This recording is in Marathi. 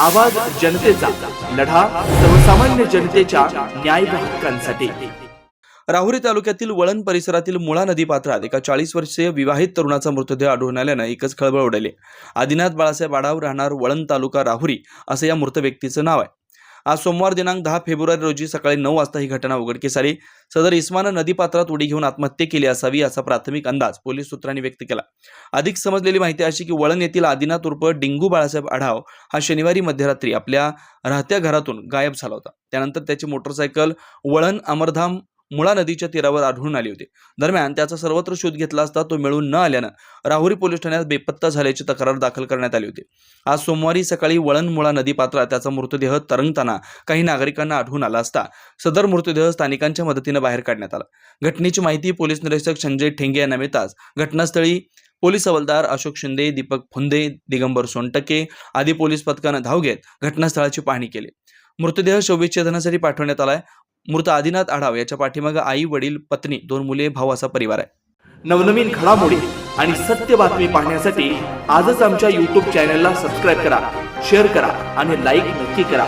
आवाज जनतेचा लढा सर्वसामान्य जनतेच्या न्याय हक्कांसाठी. राहुरी तालुक्यातील वळण परिसरातील मुळा नदी पात्रात एका चाळीस वर्षीय विवाहित तरुणाचा मृतदेह आढळून आल्यानं एकच खळबळ उडाली. आदिनाथ बाळासाहेब आडाव राहणार वळण तालुका राहुरी असं या मृत व्यक्तीचं नाव आहे. आज सोमवार दिनांक दहा फेब्रुवारी रोजी सकाळी नऊ वाजता ही घटना उघडकीस आली. सदर इस्मानं नदीपात्रात उडी घेऊन आत्महत्या केली असावी असा प्राथमिक अंदाज पोलीस सूत्रांनी व्यक्त केला. अधिक समजलेली माहिती अशी की वळण येथील आदिनाथ उर्फ डिंगू बाळासाहेब आढाव हा शनिवारी मध्यरात्री आपल्या राहत्या घरातून गायब झाला होता. त्यानंतर त्याची मोटरसायकल वळण अमरधाम मुळा नदीच्या तीरावर आढळून आली होती. दरम्यान त्याचा सर्वत्र शोध घेतला असता तो मिळून न आल्यानं राहुरी पोलीस ठाण्यात बेपत्ता झाल्याची तक्रार दाखल करण्यात आली होती. आज सोमवारी सकाळी वळण मुळा नदी पात्रात त्याचा मृतदेह तरंगताना काही नागरिकांना आढळून आला असता सदर मृतदेह स्थानिकांच्या मदतीनं बाहेर काढण्यात आला. घटनेची माहिती पोलीस निरीक्षक संजय ठेंगे यांना मिळताच घटनास्थळी पोलीस हवालदार अशोक शिंदे दीपक फुंदे दिगंबर सोनटके आदी पोलीस पथकानं धाव घेत घटनास्थळाची पाहणी केली. मृतदेह शवविच्छेदनासाठी पाठवण्यात आलाय. मृत आदिनाथ आढाव याच्या पाठीमागे आई वडील पत्नी दोन मुले भाऊ असा परिवार आहे. नवनवीन घडामोडी आणि सत्य बातमी पाहण्यासाठी आजच आमच्या यूट्यूब चॅनलला सबस्क्राईब करा शेअर करा आणि लाईक नक्की करा.